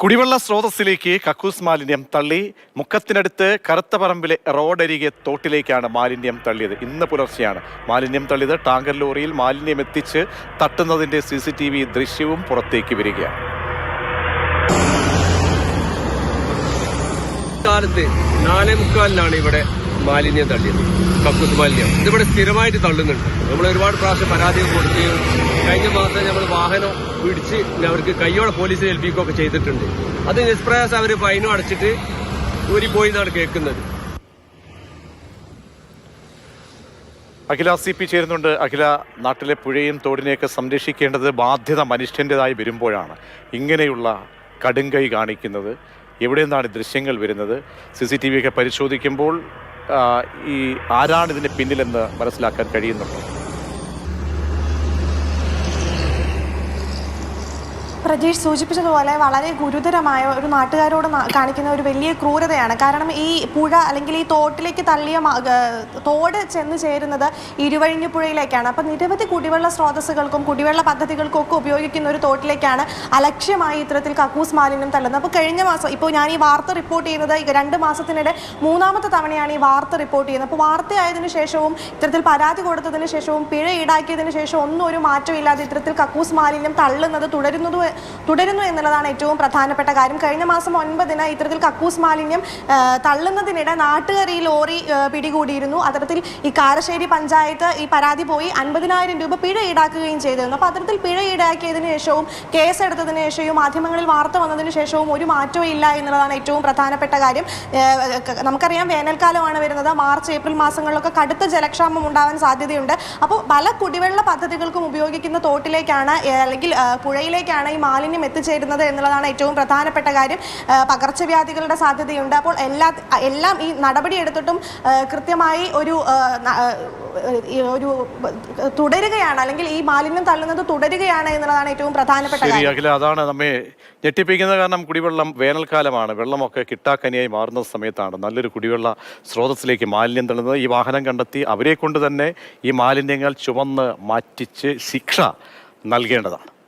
കുടിവെള്ള സ്രോതസ്സിലേക്ക് കക്കൂസ് മാലിന്യം തള്ളി. മുക്കത്തിനടുത്ത് കറുത്തപറമ്പിലെ റോഡരികെ തോട്ടിലേക്കാണ് മാലിന്യം തള്ളിയത്. ഇന്ന് പുലർച്ചെയാണ് മാലിന്യം തള്ളിയത്. ടാങ്കർ ലോറിയിൽ മാലിന്യം എത്തിച്ച് തട്ടുന്നതിന്റെ സി സി ടി വി ദൃശ്യവും പുറത്തേക്ക് വരികയാണ്. കാലത്ത് നാലേ മുക്കാലിനാണ് ഇവിടെ മാലിന്യം തള്ളിയത്. കക്കൂസ് മാലിന്യം. ഇതിവിടെ സ്ഥിരമായിട്ട് തള്ളുന്നുണ്ട്. നമ്മൾ ഒരുപാട് പ്രാവശ്യം പരാതി കൊടുക്കുകയും കഴിഞ്ഞ മാസം നമ്മൾ വാഹനം പിടിച്ച് അവർക്ക് കയ്യോടെ പോലീസിനെ ഏൽപ്പിക്കുകയൊക്കെ ചെയ്തിട്ടുണ്ട്. അത് നിഷ്പ്രയാസം അവർ ഫൈനും അടച്ചിട്ട് ഊരി പോയി എന്നാണ് കേൾക്കുന്നത്. അഖില സി പി ചേരുന്നുണ്ട്. അഖില നാട്ടിലെ പുഴയും തോടിനെയൊക്കെ സംരക്ഷിക്കേണ്ടത് ബാധ്യത മനുഷ്യന്റെതായി വരുമ്പോഴാണ്. ഇങ്ങനെയുള്ള കടുങ്കൈ കാണിക്കുന്നത്. എവിടെ നിന്നാണ് ദൃശ്യങ്ങൾ വരുന്നത്? സി സി ടി വി ഒക്കെ പരിശോധിക്കുമ്പോൾ ഈ ആരാണ് ഇതിന് പിന്നിലെന്ന് മനസ്സിലാക്കാൻ കഴിയുന്നുണ്ടോ? പ്രജീഷ് സൂചിപ്പിച്ചതുപോലെ വളരെ ഗുരുതരമായ ഒരു നാട്ടുകാരോട് കാണിക്കുന്ന ഒരു വലിയ ക്രൂരതയാണ്. കാരണം ഈ പുഴ അല്ലെങ്കിൽ ഈ തോട്ടിലേക്ക് തള്ളിയ തോട് ചെന്ന് ചേരുന്നത് ഇരുവഴിഞ്ഞു പുഴയിലേക്കാണ് അപ്പം നിരവധി കുടിവെള്ള സ്രോതസ്സുകൾക്കും കുടിവെള്ള പദ്ധതികൾക്കും ഒക്കെ ഉപയോഗിക്കുന്ന ഒരു തോട്ടിലേക്കാണ് അലക്ഷ്യമായി ഇത്തരത്തിൽ കക്കൂസ് മാലിന്യം തള്ളുന്നത്. അപ്പോൾ കഴിഞ്ഞ മാസം ഇപ്പോൾ ഞാൻ ഈ വാർത്ത റിപ്പോർട്ട് ചെയ്യുന്നത് രണ്ട് മാസത്തിനിടെ മൂന്നാമത്തെ തവണയാണ് ഈ വാർത്ത റിപ്പോർട്ട് ചെയ്യുന്നത്. അപ്പോൾ വാർത്തയായതിനു ശേഷവും ഇത്തരത്തിൽ പരാതി കൊടുത്തതിന് ശേഷവും പിഴ ഈടാക്കിയതിനു ശേഷം ഒന്നും ഒരു മാറ്റമില്ലാതെ ഇത്തരത്തിൽ കക്കൂസ് മാലിന്യം തള്ളുന്നത് തുടരുന്നത് തുടരുന്നു എന്നുള്ളതാണ് ഏറ്റവും പ്രധാനപ്പെട്ട കാര്യം. കഴിഞ്ഞ മാസം ഒൻപതിന് ഇത്തരത്തിൽ കക്കൂസ് മാലിന്യം തള്ളുന്നതിനിടെ നാട്ടുകാർ ഈ ലോറി പിടികൂടിയിരുന്നു. അത്തരത്തിൽ ഈ കാരശ്ശേരി പഞ്ചായത്ത് ഈ പരാതി പോയി. അൻപതിനായിരം രൂപ പിഴ ഈടാക്കുകയും ചെയ്തിരുന്നു. അപ്പോൾ അത്തരത്തിൽ പിഴ ഈടാക്കിയതിനു ശേഷവും കേസെടുത്തതിന് ശേഷവും മാധ്യമങ്ങളിൽ വാർത്ത വന്നതിന് ശേഷവും ഒരു മാറ്റവും ഇല്ല എന്നുള്ളതാണ് ഏറ്റവും പ്രധാനപ്പെട്ട കാര്യം. നമുക്കറിയാം വേനൽക്കാലമാണ് വരുന്നത്. മാർച്ച് ഏപ്രിൽ മാസങ്ങളിലൊക്കെ കടുത്ത ജലക്ഷാമം ഉണ്ടാവാൻ സാധ്യതയുണ്ട്. അപ്പോൾ പല കുടിവെള്ള പദ്ധതികൾക്കും ഉപയോഗിക്കുന്ന തോട്ടിലേക്കാണ് അല്ലെങ്കിൽ പുഴയിലേക്കാണ് ഈ മാലിന്യം എത്തിച്ചേരുന്നത് എന്നുള്ളതാണ് ഏറ്റവും പ്രധാനപ്പെട്ട കാര്യം. പകർച്ചവ്യാധികളുടെ സാധ്യതയുണ്ട്. അപ്പോൾ എല്ലാ എല്ലാം ഈ നടപടി എടുത്തിട്ടും കൃത്യമായി ഒരു ഒരു തുടരുകയാണ്. അല്ലെങ്കിൽ ഈ മാലിന്യം തള്ളുന്നത് തുടരുകയാണ് എന്നുള്ളതാണ് ഏറ്റവും പ്രധാനപ്പെട്ട ശരി കാര്യം. അതാണ് നമ്മെ ഞെട്ടിപ്പിക്കുന്നത് കാരണം കുടിവെള്ളം വേനൽക്കാലമാണ്. വെള്ളമൊക്കെ കിട്ടാക്കനിയായി മാറുന്ന സമയത്താണ് നല്ലൊരു കുടിവെള്ള സ്രോതസ്സിലേക്ക് മാലിന്യം തള്ളുന്നത്. ഈ വാഹനം കണ്ടെത്തി അവരെ കൊണ്ട് തന്നെ ഈ മാലിന്യങ്ങൾ ചുമന്ന് മാറ്റിച്ച് ശിക്ഷ നൽകേണ്ടതാണ്.